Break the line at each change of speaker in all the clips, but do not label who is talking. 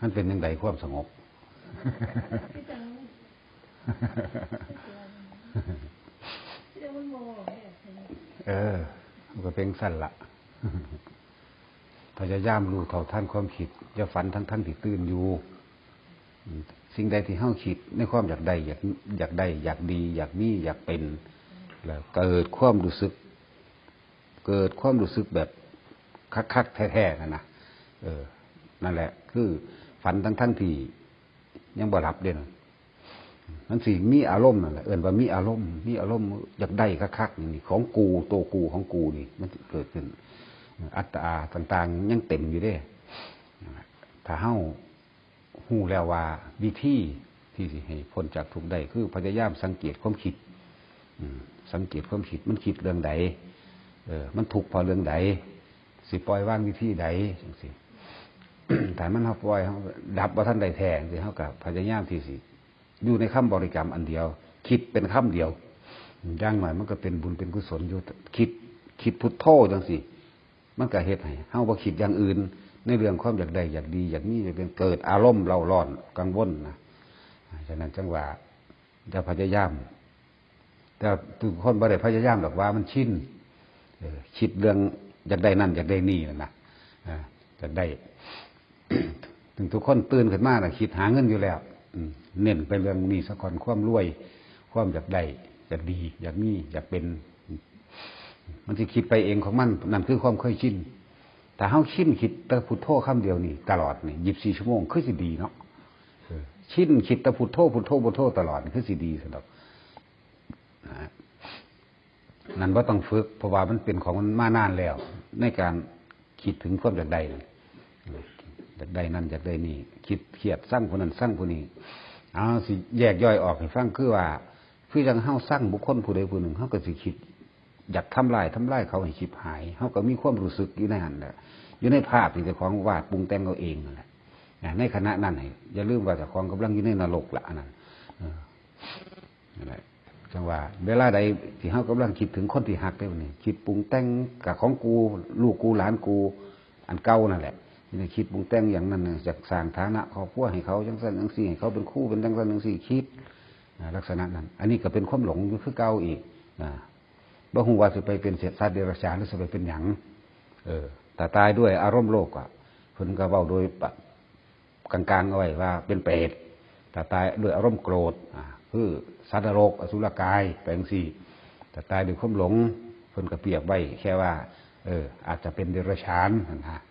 มันเป็นยังไงความสงบ
พี่จังพี่จังมันโมแม่
เออมันก็เป็นสั้นละพยายามรู้เท่าท่านความคิดอย่าฝันทั้งท่านที่ตื่นอยู่อืมสิ่งใดที่เฮาคิดในความอยากได้อยากอยากได้อยากดี อยากมีอยากเป็นแล้วเกิดความรู้สึก เกิดความรู้สึกแบบคักๆแท้ๆนะนะเออ นั่นแหละ คือฝันทั้งท่านที่ยังบ่รับเด่นมันสิมีอารมณ์นั่นแหละเอิ่นว่ามีอารมณ์มีอารมณ์อยากได้คักๆนี่ของกูโตกูของกูนี่ มันเกิดขึ้น อัตตาต่างๆ ยังเต็มอยู่เด้ถ้าเฮาหู้แล้วว่าวิธีที่สิให้พ้นจากทุกข์ได้คือพยายามสังเกตความคิดสังเกตความคิดมันคิดเรื่องใดเออ มันถูกพอเรื่องใดสิปล่อยว่างวิธีใดจังสิ แต่มันเขาปล่อยเขาดับว่าท่านใดแทงสิเขากับพยายามที่สิอยู่ในคำบริกรรมอันเดียว คิดเป็นคำเดียวย่างหน่อยมันก็เป็นบุญเป็นกุศลอยู่คิดคิดพุทโธจังสิมันก็เฮ็ดให้เฮาบ่คิดอย่างอื่น ในเรื่องความอยากได้อยากดี อยากนี้อยากเป็นเกิดอารมณ์เราร้อนกังวลนะฉะนั้นจังหว่าจะพยายาม แต่ทุกคนบ่ได้พยายามหรอกว่ามันชินคิดเรื่องอยากได้นั่นอยากได้นี่นั่นะอ่าอยากได้ ถึงทุกคนตื่นขึ้นมาน่ะคิดหาเงินอยู่แล้วเน้นไปเรื่องนี้สะก่อนความรวย ความอยากได้อยากดีอยากมีอยากเป็น มันจะคิดไปเองของมันนั่นคือความเคยชินแต่เฮาชินคิดแต่พุทโธคำเดียวนี่ตลอดนี่ยีิบสี่ชั่วโมงคือสิดีเนาะชินคิดแต่พุทโธพุทโธพุทโธตลอดนี่คือสิดีสำหรับนั่นว่าต้องฝึกเพราะว่ามันเป็นของมันมานานแล้ว ในการคิดถึงความอยากได้ อยากได้นั่นอยากได้นี่ คิดเครียดสร้างคนนั้นสร้างคนนี้เอาสิแยกย่อยออกให้ฟังคือว่าคือจังเฮาสร้างบุคคลผู้ใดผู้หนึ่งเฮาก็สิคิด อยากทำลายทำลายเขาให้คิดหายเฮาก็มีความรู้สึกอยู่ในหันแหละอยู่ในภาพที่เจ้าของวาดปรุงแต่งเอาเองนั่นแหละในขณะนั้นให้อย่าลืมว่าเจ้าของกำลังอยู่ในนรกละอันนั้นนั่นแหละจังว่าเวลาใดที่เฮากำลังคิดถึงคนที่หักได้บ่นี่คิดปรุงแต่งกับของกู ลูกกูหลานกู อันเก่านั่นแหละ นี่คิดปรุงแต่งอย่างนั้นน่ะจากสร้างฐานะครอบครัวให้เขาจังซั่นจังซี่ให้เขาเป็นคู่เป็นจังซั่นจังซี่คิดลักษณะนั้น อันนี้ก็เป็นความหลงคือเก่าอีกอ่าบ่ฮู้ว่าสิไปเป็นเศษสัตว์เดรัจฉานหรือสิไปเป็นหยังเออแต่ตายด้วยอารมณ์โลกอะเพิ่นก็เว้าโดยกลางๆเอาไว้ว่าเป็นเปรตแต่ตายด้วยอารมณ์โกรธอ่าคือสัตว์นรกอสุรกายแปลงสี่แต่ตายด้วยความหลงเพิ่นก็เปรียบไว้แค่ว่า เออ อาจจะเป็นเดรัจฉานนะฮะ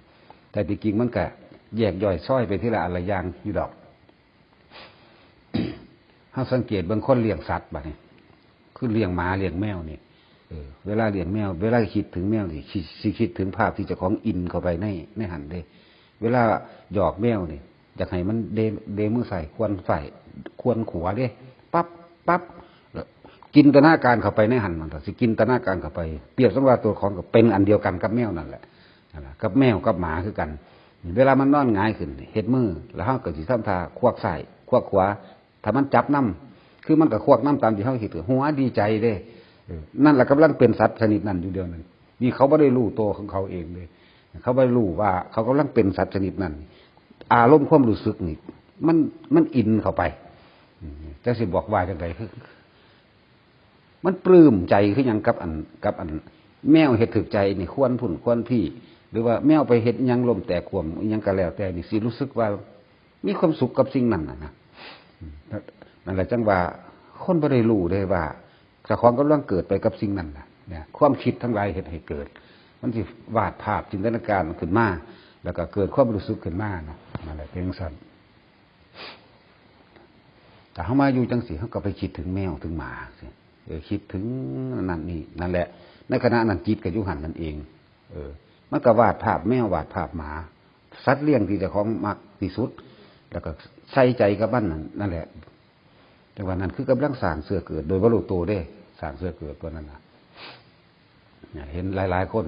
แต่จริงๆมันก็แยกย่อยซ้อยไปที่ละอะไรอย่างอยู่ดอกถ้าสังเกตบางคนเลี้ยงสัตว์แบบนี้คือเลี้ยงหมาเลี้ยงแมวนี่เออเวลาเลี้ยงแมว เวลาคิดถึงแมวนี่คิดสิคิดถึงภาพที่เจะของอินเข้าไปในในหันเด้เวลาหยอกแมวนี่อยากให้มันเดเดมือใส่ควรใส่ควรขวาเด้ปั๊บปั๊บแล้วกินตนาการเข้าไปในหันมันสิกินตนาการเข้าไป เปรียบสมว่าตัวของกับเป็นอันเดียวกันกับแมวนั่นแหละนั่นแหละ กับแมวกับหมาคือกัน เวลามันนอนหงายขึ้นเฮ็ดมือ แล้วเฮาก็สิทำทาควักใส่ควักขวาถ้ามันจับน้ำคือมันก็ควักน้ำตามที่เฮาคิดหัวดีใจเด้นั่นแหละกำลังเป็นสัตว์ชนิดนั้นอยู่เดียวนั้นนี่เขาไม่ได้รู้ตัวของเขาเองเลย เขาไม่รู้ว่า เขากำลังเป็นสัตว์ชนิดนั้น อารมณ์ความรู้สึกนี่มันมันอินเข้าไปจะสิบอกว่าจังไดคือมันปลื้มใจคือหยังกับอันกับอัน แมวเห็ดถึกใจนี่ควรพุ่นควรพี่ หรือว่าแมวไปเห็ดหยังลมแต่ขวมยังก็แล้วแต่นี่สิรู้สึกว่า มีความสุขกับสิ่งนั้นนะนั่นแหละจังว่าคนบ่ได้รู้เลยว่าเจ้าของกำลังเกิดไปกับสิ่งนั้นนะเนี่ยความคิดทั้งหลายเหตุให้เกิด มันสิวาดภาพจินตนาการขึ้นมาแล้วก็เกิดความรู้สึกขึ้นมานะนั่นแหละเป็นสันแต่เขามาอยู่จังสีเขาก็ไปคิดถึงแมวถึงหมาสิเออคิดถึงนั่นนี่นั่นแหละ ในขณะนั้นจิตกับยุหันนั่นเอง เออ มันก็วาดภาพแมววาดภาพหมา สัตว์เลี้ยงที่เจะของมักที่สุด แล้วก็ใส่ใจกับบ้านนั่นนั่นแหละ แต่วันนั้นคือกำลังสร้างเสื้อเกิด โดยวัตถุโตได้สร้างเสื้อเกิดตัวนั้นนะเนี่ยห็นหลายๆคน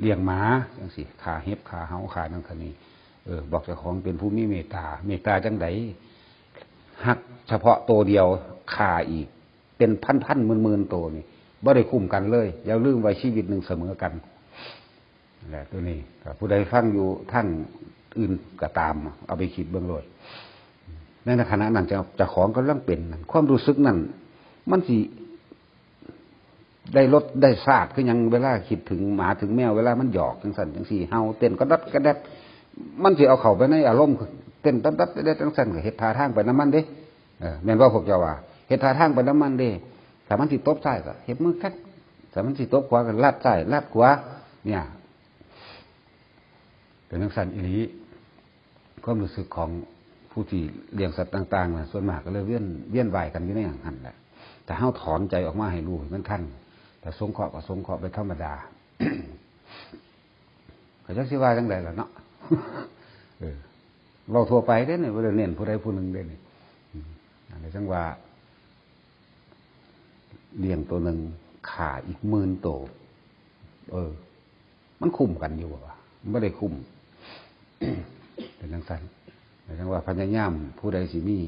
เลี้ยงหมาจังสิขาเห็บขาเฮาขานั่นขานี้เออ บอกเจ้าของเป็นผู้มีเมตตา เมตตาจังไดหักเฉพาะตัวเดียวขาอีก เป็นพันพันหมื่นหมื่นๆตัวนี่บ่ได้คุ้มกันเลยอย่าลืมไว้ชีวิตหนึ่งเสมอกัน แหละตัวนี้ผู้ใดฟังอยู่ท่านอื่นก็ตาม เอาไปคิดเบื้องโลดในขณะนั้นจะจะของก็เรื่องเป็นนั่นความรู้สึกนั่นมันสิได้รสได้ซาดคือยังเวลาคิดถึงหมาถึงแมวเวลามันหยอกจังสันจังสี่เฮาเต้นก็ดัดก็แดดมันสิเอาเข้าไปในอารมณ์เต้นดัดดัดได้จังสันก็เฮ็ดทาทางไปน้ำมันเด้เออแม่นว่าพวกเจ้าว่าเฮ็ดทาทางไปน้ำมันเด้ถ้ามันสิตบซ้ายก็เฮ็ดมือคัดถ้ามันสิตบขวาก็ลาดซ้ายลาดขวาเนี่ย เป็นนักสันอิลีความรู้สึกของผู้ที่เลี้ยงสัตว์ต่างๆนะส่วนมากก็เลยเวียนเวียนวายกันอยู่ในอย่างนั้นแหละแต่เฮาถอนใจออกมาให้รู้มันทันแต่สงเคราะห์ก็สงเคราะห์ไปธรรมดาเขาจะสิว่าจังไดล่ะเนาะเราทั่วไปเด้เนี่ยบ่ได้เน้นผู้ใดผู้หนึ่งเด้เนี่ยอืมอันจังว่าเลี้ยงตัวหนึ่งขาอีกหมื่นโตวเออ มันคุ้มกันอยู่วะไม่ได้คุ้ม เป็นทังสั้นแต่ทังว่าพญายามผู้ใดสิมี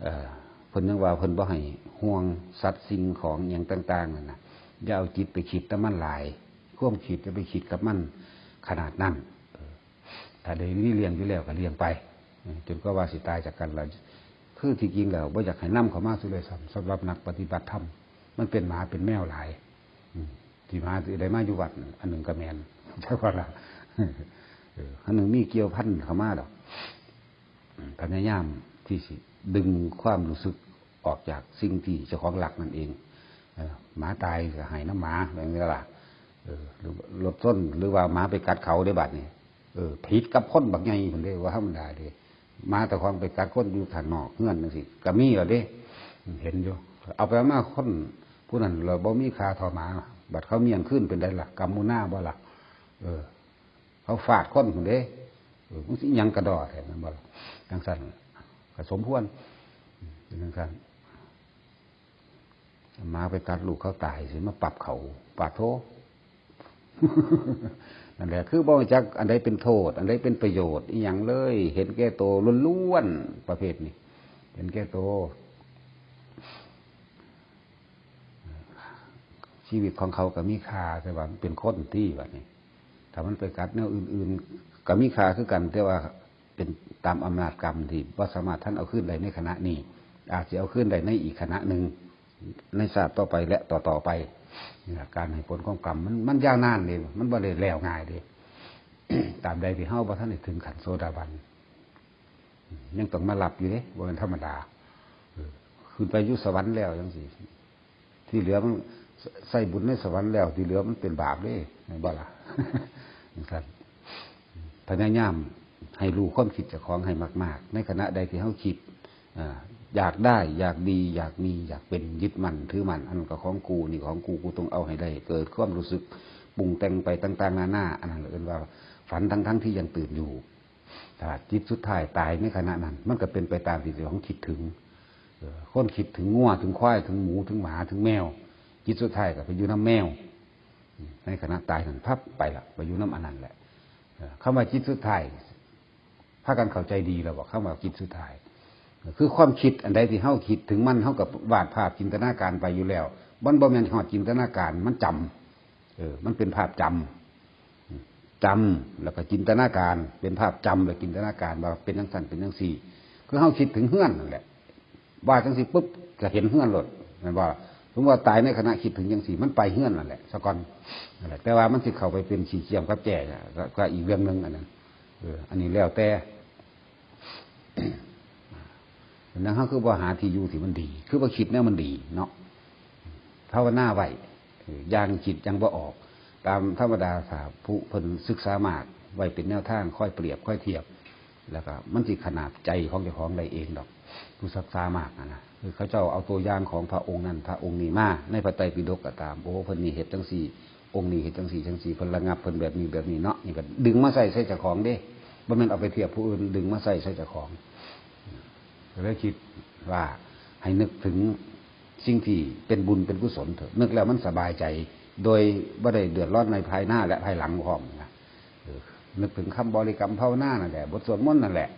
เอ่อพิ่นยังว่าเพิ่นบ่ให้ห่วงสัตว์สิ่งของอย่างต่างๆนั่นนะอย่าเอาจิตไปคิดแต่มันหลายควมคิดจะไปคิดกับมันขนาดนั้นถ้าได้นี่เลี้ยงอยู่แล้วก็เลี้ยงไปจนก็ว่าสิตายจากกันแล้วคือที่จริงแล้วบ่อยากให้นํเขามาสุเลยซ้ำสำหรับนักปฏิบัติธรรมมันเป็นหมาเป็นแมวหลายที่มาที่ได้มาอยู่วัดอันหนึ่งก็แมนใช่ป่ะล่ะ เอออันหนึ่งมีเกี่ยวพันเข้ามาดอกพยายามที่สิดึงความรู้สึกออกจากสิ่งที่เจ้าของหลักนั่นเองหมาตายก็หายน้ำหมาแบบนี้ล่ะหรือรถส้นหรือว่าหมาไปกัดเขาได้บัดนี่เออผิดกับคนบักไงผมได้ว่าธรรมดาเด้หมาแต่ความไปกัดคนอยู่ทางนอกเงื่อนนั่นสิก็มีเหรอเด้ เห็นอยู่เอาไปเอามาคนผู้นั้นเราบ่มีคาทอหมาบัดเขาเมียงขึ้นเป็นได้ละกำมูหน้าบ่ละเออ เขาฟาดคนคนเด้เออมันสิยังกระดอแทนมันบ่ละจังสันก็สมควรเป็นจังสันมาไปกัดลูกเขาตายสิมาปรับเขาปาดโทนั่นแหละคือบ่จักอันใดเป็นโทษ อันใดเป็นประโยชน์อีหยังเลย เห็นแก่โตล้วนๆประเภทนี้เห็นแก่โตชีวิตของเขาก็มีค่าแต่ว่ามันเป็นคนที่แบบนี้ ถ้ามันไปกัดแนวอื่น ๆก็มีค่าคือกัน แต่ว่าเป็นตามอำนาจกรรมที่ว่าสามารถท่านเอาขึ้นได้ในคณะนี้ อาจจะเอาขึ้นได้ในอีกคณะหนึ่งในศาสตร์ต่อไปและต่อต่อๆไปการให้ผลของกรรมมันมันยาวนานเลยมันบ่ได้แล้วง่ายเลยตามใดที่เฮาบ่ท่านถึงขันโซดาบันยังต้องมาหลับอยู่เด้บ่เป็นธรรมดาขึ้นไปยุสวรรค์แล้วจังสิที่เหลือมันใส่บุญในสวรรค์แล้ว ที่เหลือมันเป็นบาปเด้ในบ่ล่ะ ครับพยายามให้รู้ความคิดจากของให้มาก ๆ ในขณะใดที่เฮาคิดอยากได้อยากดีอยากมีอยากเป็นยึดมั่นถือมั่นอันก็ของกูนี่ของกูกูต้องเอาให้ได้ เกิดความรู้สึกปรุงแต่งไปต่างๆนานาอันนั้นเรียกว่าฝันทั้งๆที่ยังตื่นอยู่ถ้าจิตสุดท้ายตายในขณะนั้น มันก็เป็นไปตามที่เจ้าของคิดถึงคนคิดถึงงัวถึงควายถึงหมูถึงหมาถึงแมว จิตสุดท้ายก็ไปอยู่น้ำแมว ในขณะตายนั้นพับไปละไปอยู่น้ำอันนั้นแหละเข้ามาจิตสุดท้ายถ้ากันเข้าใจดีเราบอกเข้ามาจิตสุดท้ายคือความคิดอันใดที่เฮาคิดถึงมันเฮากับวาดภาพจินตนาการไปอยู่แล้วมันบ่แม่นหอดจินตนาการมันจำเออ มันเป็นภาพจำจำแล้วก็จินตนาการ เป็นภาพจำแล้วจินตนาการว่าเป็นทั้งสั้นเป็นทั้งสี่คือเฮาคิดถึงเฮือนนั่นแหละว่าจังสี่ปุ๊บก็เห็นเฮือนหลดมันว่า สมมติว่าตายในขณะคิดถึงจังสี่มันไปเฮื่อนนั่นแหละสะก่อนนั่นแหละแต่ว่ามันสิเข้าไปเป็นสีเจียมกับแจ่น่ะก็ก็อีกเรื่องหนึงอันนั้นเอออันนี้แล้วแต่นั้นเขาคือว่าหาที่อยู่ที่มันดี คือว่าคิดเนี่ยมันดีเนาะภาวนาไว้เออย่างจิตยังบ่ออก ตามธรรมดาสาผู้เพิ่นศึกษามากไว้เป็นแนวทางค่อยเปรียบค่อยเทียบ แล้วก็มันสิขนาดใจของเจ้าของได้เองดอก ผู้ศึกษามากนะนะคือเขาเจ้าเอาตัวอย่างของพระองค์นั้น พระองค์นี้มาในพระไตรปิฎกก็ตามโอ้เพิ่นนี่เฮ็ดจังสี่องค์นี้เฮ็ดจังสี่จังสี่เพิ่นระงับเพิ่นแบบนี้แบบนี้เนาะนี่ก็ดึงมาใส่ใส่เจ้าของเด้บ่แม่นเอาไปเทียบผู้อื่นดึงมาใส่ใส่เจ้าของก็เลยคิดว่าให้นึกถึงสิ่งที่เป็นบุญเป็นกุศลเถอะ นึกแล้วมันสบายใจ โดยไม่ได้เดือดร้อนในภายหน้าและภายหลังพร้อมนะนึกถึงคำบริกรรมภาวนานั่นแหละบทสวดมนต์นั่นแหละ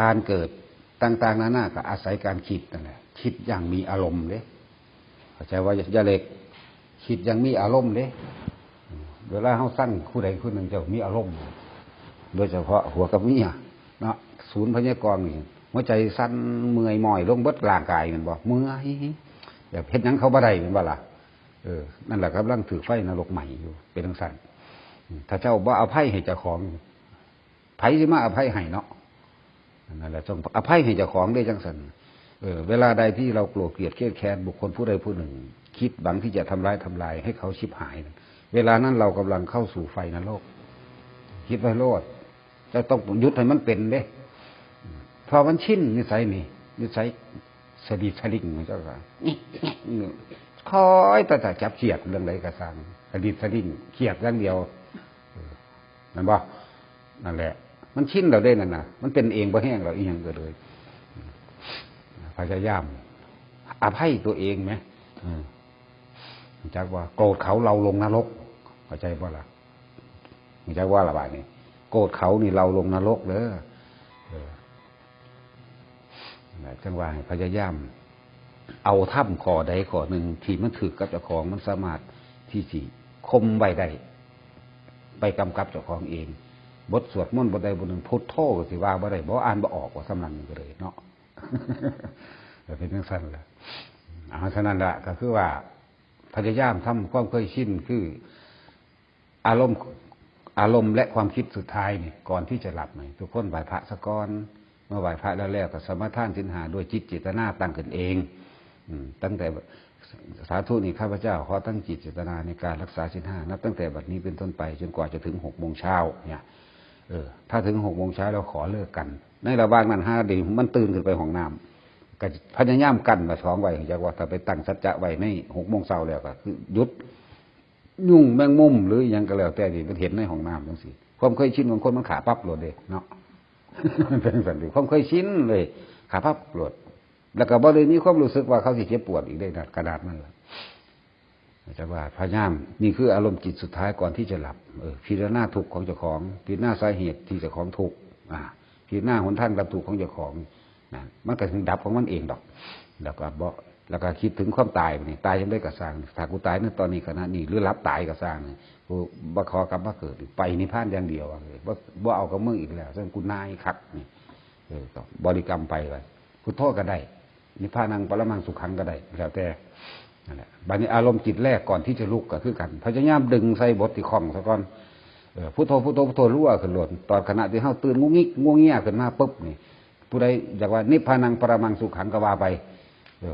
การเกิดต่างๆนานาก็อาศัยการคิดนั่นแหละคิดอย่างมีอารมณ์เด้เข้าใจว่าอย่าเล็กคิดอย่างมีอารมณ์เด้เวลาเขาสั่งคู่ใดคู่หนึ่งจะมีอารมณ์ โดยเฉพาะหัวกับเมียเนาะศูนย์พญากรนี่หัวใจสั้นเมื่อยมอยลงเบิดร่างกายมันบ่เมื่อยแบบเฮ็ดหยังเขาบ่ได้แมันบ่ล่ะเออนั่นแหละกำลังถือไฟนรกใหม่อยู่ เป็นทังสันถ้าเจ้าบ่าอภัยให้เจ้าของไผสิมาอภัยให้เนาะ นั่นแหละต้องอภัยให้เจ้าของได้จังสันเออเวลาใดที่เราโกรธเกลียดเครียดแค้นบุคคลผู้ใดผู้หนึ่ง คิดบังที่จะทำร้ายทำลายให้เขาชิบหาย เวลานั้นเรากำลังเข้าสู่ไฟนรกคิดไว้โลดจะต้องยุดให้มันเป็นเด้พราะมันชินนิสัยนี่นิสัยสดีสลิงเจ้าค่ะคอยแต่แต่จับเขียดเรื่องใดกระสังสดีสลิงเขียดอย่างเดียวนั่นบ่นั่นแหละ มันชินเราได้นั่นนะมันเป็นเองบ่แห้งเราอีหยังก็เลยพยายามอภัยตัวเองไหมจากว่าโกรธเขาเราลงนรกเข้าใจป่ะล่ะไม่ใช่ว่าละบาดนี่โกรธเขานี่เราลงนรกเด้อเออนั่นแหละจังว่าพยายามเอาถ้ำขอใดขอหนึ่งที่มันถือกับเจ้าของมันสามารถที่สิคมไว้ได้ไปกำกับเจ้าของเอง บทสวดมนต์บทใดบทหนึ่งพุทโธก็สิว่าบ่ได้บ่อ่านบ่ออกว่าสำนักก็เลยเนาะก็เป็นจังสั้นแหละเอาฉะนั้นละก็คือว่าพยายามทำความเคยชินคืออารมณ์อารมณ์และความคิดสุดท้ายนี่ก่อนที่จะหลับนี่ทุกคนไหวพระสะกอนเมื่อไหวพระแล้วแล้วก็สมทานสินหาด้วยจิตเจตนาตั้งขึ้นเองอืตั้งแต่สาธุนี่ข้าพเจ้าขอตั้งจิตเจตนาในการรักษาสินห้านับตั้งแต่บัดนี้เป็นต้นไปจนกว่าจะถึงหกโมงเช้าเนี่ย เออ ถ้าถึงหกโมงเช้าเราขอเลิกกัน ในระหว่างนั้นห้าเดีมันตื่นขึ้นไปห้องน้ำก็พยายามกันมาท้องไว้จากว่าถ้าไปตั้งสัจจะไว้ในหกโมงเช้าแล้วก็คือยุดยุ่งแมงมุมหรือยังก็แล้วแต่นี่มันเห็นในห้องน้ำจังสิความเคยชินของคนมันขาปั๊บโหลดเด้เนาะมันเป็นแบบนี้ความเคยชินเลย ขาปั๊บโหลดแล้วก็บ่เลยมีความรู้สึกว่าเขาสิเจ็บปวดอีกได้นะกระดาษนั่นแหละ จะว่าพยายามนี่คืออารมณ์จิตสุดท้ายก่อนที่จะหลับเออพิจารณาทุกข์ของเจ้าของพิจารณาสาเหตุที่เจ้าของทุกข์อ่าพิจารณาหนทางดับทุกข์ของเจ้าของนะมันก็ถึงดับของมันเองดอก แล้วก็บ่แล้วก็คิดถึงความตายนี่ตายยังได้กระสร้างถ้ากูตายในตอนนี้ขณะนี้หรือรับตายกระสร้างกูบ่ขอกลับมาเกิดไปนิพพานอย่างเดียวอะเลยบ่บ่เอากับมึงอีกแล้วซึ่งกูนายคักนี่เออบริกรรมไปเลยพุทโธก็ได้นิพพานังปรมังสุขังก็ได้ แล้วแต่ นั่นแหละบัดนี้อารมณ์จิตแรกก่อนที่จะลุกก็คือกันพยายามดึงใส่บทที่คล่องซะก่อนพุทโธพุทโธพุทโธรั่วขึ้นหล่นตอนขณะที่เฮาตื่นงุกงิกงวงเงียขึ้นมาปุ๊บนี่ผู้ใดอยากว่านิพพานังปรมังสุขังกว่าไป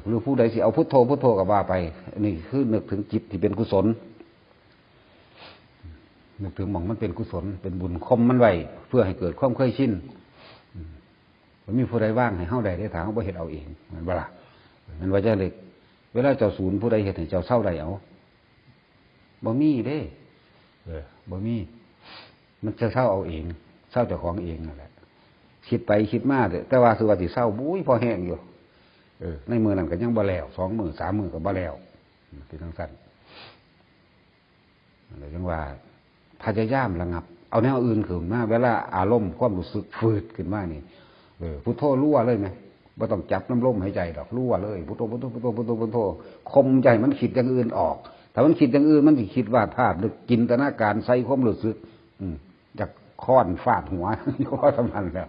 หรือผู้ใดสิเอาพุทโธพุทโธกว่าไป นี่คือนึกถึงจิตที่เป็นกุศลนึกถึงหมองมันเป็นกุศล เป็นบุญคมมันไว้เพื่อให้เกิดความเคยชินมันมีผู้ใดว่างให้เฮาใดได้ถามเขาบ่เฮ็ดเอาเองมันบ่ล่ะมันว่าจะเลย เวลาเจ้าศูนย์ผู้ใดเฮ็ดให้เจ้าเศร้าใดเอาบ่มีเด้เออบ่มี มันจะเศร้าเอาเองเศร้าเจ้าของเองนั่นแหละคิดไปคิดมาเด้อแต่ว่าสุวัติเศร้าบุ้ยพอแห้งอยู่เออในมือนั้นก็ยังบ่แล้วสองมือสามมือก็บ่แล้วที่ทั้งสั้นอะไรจังว่าพยายามระงับ เอาแนวอื่นขึ้นมาเวลาอารมณ์ความรู้สึกฝืดขึ้นมานี่เออพุทโธรั่วเลยไหม ไม่ต้องจับน้ำลมหายใจดอกรั่วเลยพุทโธพุทโธพุทโธพุทโธพุทโธคมใจมันคิดอย่างอื่นออกแต่มันคิดอย่างอื่นมันสิคิดว่าภาพหรือจินตนาการใส่ความรู้สึก อืจากค้อนฟาดหัวก็สำคัญแล้ว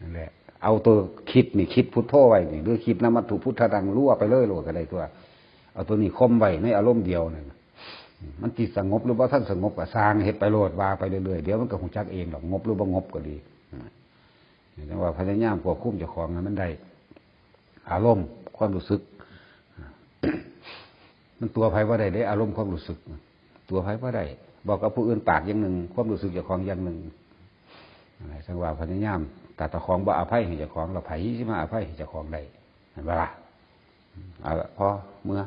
นั่นแหละเอาตัวคิดนี่คิดพุทโธไว้นี่หรือคิดนมัตถุพุทธดังรั่วไปเลยโลดก็ได้ตัว เอาตัวนี้คมไว้ในอารมณ์เดียวนั่นมันจิตสงบหรือว่าท่านสงบก็สร้างเหตุไปโลดวาไปเรื่อยๆเดี๋ยวมันก็คงจักเองหรอกงบหรือว่างบก็ดี แต่ว่าพยายามควบคุมเจ้าของมันได้อารมณ์ความรู้สึก มันตัวไพ่ว่าได้ได้อารมณ์ความรู้สึก ตัวไพ่ว่าได้บอกกับผู้อื่นปากอย่างหนึ่ง ความรู้สึกเจ้าของอย่างหนึ่งอะไรสังว่าพยายามแต่ตะของบ่อภัยให้เจ้าของเราไผ่ที่มาอภัยให้เจ้าของได้เห็นปะล่ะเอาละพอเมื่อ